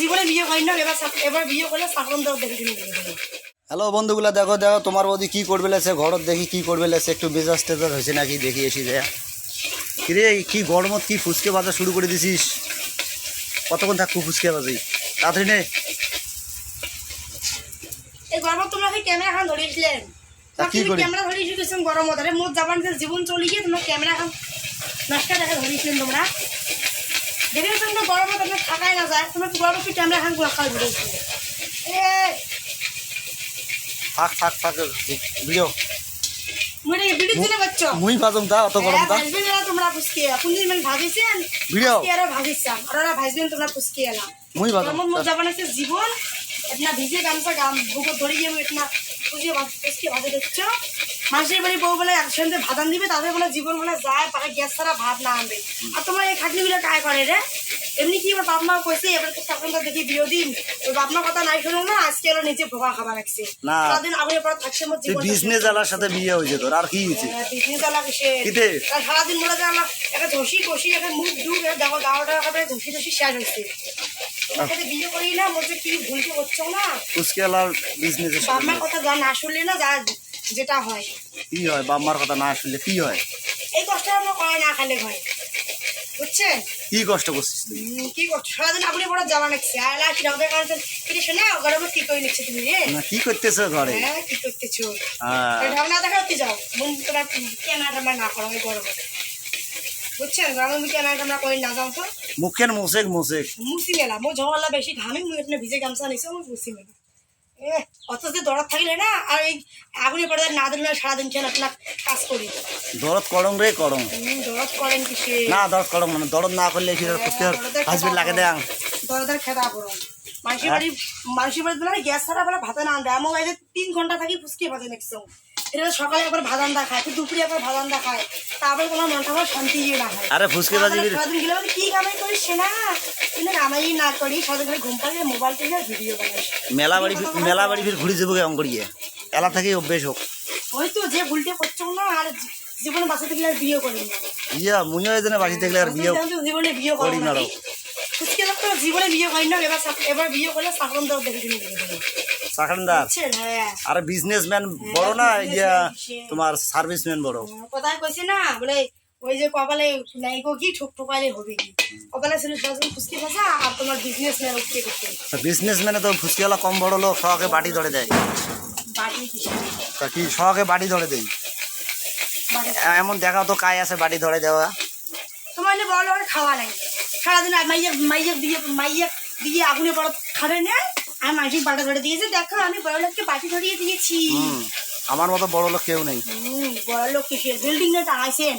জীবনে বিয়ে করি না এবার এবার বিয়ে করলে সাকরম দেওয়া দেখে শুনে বিয়ে করব। হ্যালো বন্ধুগুলা দেখো দেখো তোমার বৌদি কি করবে লেছে ঘরত দেখি কি করবে লেছে একটু বেজাজ টেজাজ হয়েছে নাকি? দেখি এসি দেয়া। কিরে কি গরমত কি ফুচকে বাজা শুরু করে দিছিস? কতক্ষণ থাকব ফুচকে বাজি তাড়াতাড়ি নে। এই গরমত তোমরা কি ক্যামেরা এখন ধরিয়েছিলেন তা কি করি? ক্যামেরা ধরিয়ে গেছেন গরমত। আরে মোট যাবান জীবন চলে গিয়ে তোমরা ক্যামেরা নষ্ট দেখা ধরিয়েছিলেন তোমরা। দেখে তোমরা গরমত আপনার থাকাই না যায়। তোমরা গরমত কি ক্যামেরা এখন গোলাকাল ধরিয়েছিলে এ থাক থাক থাক ভিডিও। ভিডিও বাচ্চা মুই অত গরম তোমরা কোন দিন মানে ভাজিছেন ভিডিও। এরা ভাজিছাম আর ওরা ভাজবেন তোমরা ফুসকে এলাম মুই বাজম আমার মোট আছে জীবন। এটা ভিজে গামছা গাম বুকো ধরে গিয়ে ফুসকে ভাজে দেখছ। মানুষের বাড়ি বউ বলে একসঙ্গে ভাতান দিবে তাদের বলে জীবন বলে যায় গ্যাস ছাড়া ভাত না আনবে। আর তোমার এই খাটনিগুলো কায় করে রে? এমনি কি আমার বাপ মা কইছে এবার তো তখন তো দেখি বাপ মা কথা নাই শুনো না আজকে নিচে ভোগা খাবার রাখছে। না। থাকছে জীবন বিজনেস আলার সাথে বিয়ে হয়েছে তোর আর কি হয়েছে? বিজনেস আলা কিসে কিতে? সারাদিন মনে হয় আমার একটা ধসি কষি একটা মুখ ডুব দেখো গাওয়াটা খাবে ধসি ধসি শেষ হয়েছে। বিয়ে না কি ভুলকে করছ না? আলার বাপ সাথে কথা যা না শুনলে না যা যেটা হয়। কি হয়? বাম্মার কথা না শুনলে কি হয়? এই কষ্ট আমরা না খালে হয় বুঝছেন? কি কষ্ট করছিস তুই? কি সারাদিন আপনি বড় জ্বালা লাগছে। আর কারণে শোনা কি করে নিচ্ছে তুমি রে না কি করতেছ ঘরে? হ্যাঁ কি করতেছো? হ্যাঁ। ঢাকনা দেখা হতে যাও? মন তোরা কেনা টানা না করো এই গরমে বুঝছেন? গরমে কেনা টানা করে না যাও তো। মুখের মোসেক মোসেক মুসি মেলা মো ঝগড়া বেশি ঘামে মুই এখানে ভিজে গামছা নিছে মুসি মেলা। এ দরদ থাকলে না আর এই আগুনে পড়ে না দিলে সারাদিন খেয়ে আপনার কাজ করি। দরদ করং রে করং হুম, দরদ করেন কিসে? না দরদ করং মানে দরদ না করলে কি করতে হাসবেন্ড লাগে দেয় দরদের খেতা করো মানুষের বাড়ি মানুষের বাড়ি গ্যাস ছাড়া বলে ভাতে না আনবে। আমার তিন ঘণ্টা থাকি ফুসকিয়ে ভাতে নেক্সট এটা সকালে একবার ভাদান্দা খায় দুপুরে একবার ভাদান্দা খায় তারপরে তোমার মনটা আমার শান্তি ইয়ে না হয়। আরে ফুচকে বাজি সারাদিন গেলে কি কামাই করিস না কিন্তু কামাই না করি সারাদিন খালি ঘুম পাড়িয়ে মোবাইল টিপে ভিডিও বানাই। মেলা বাড়ি মেলা বাড়ি ফির ঘুরি যাব কেমন করিয়ে এলা থেকে অভ্যেস হোক। ওই তো যে ভুলটা করছ না আর জীবনে বাঁচাতে গেলে আর বিয়ে করি না ইয়া মুইও এজন্য বাড়ি থাকলে আর বিয়ে জীবনে বিয়ে করি করি না। ফুচকে তো জীবনে বিয়ে করি না এবার এবার বিয়ে করলে সাকরম দেওয়া দেখে সাখানদার। হ্যাঁ। বিজনেসম্যান বড় না ইয়া তোমার সার্ভিসম্যান বড়। কোথায় কইছে না? বলে ওই যে কপালে নাই কি হবে কি? কপালে ছিল ভাষা আর তোমার বিজনেস ম্যান করতে। বিজনেসম্যানে তো কম বড় লোক সহকে বাটি ধরে দেয়। বাটি তা কি সহকে বাটি ধরে দেয়? এমন দেখাও তো কাজ আছে বাটি ধরে দেওয়া। তোমার বড় খাওয়া নাই। সারাদিন আর মাইয়া মাইয়া দিয়ে মাইয়া দিয়ে আগুনে বড় খাবে না? আর মাঝি বাটা ধরে দিয়েছে। দেখো আমি বড় লোককে বাটি ধরিয়ে দিয়েছি। আমার মতো বড় লোক কেউ নেই। বড় লোক কিসের? বিল্ডিং না টাঙাইছেন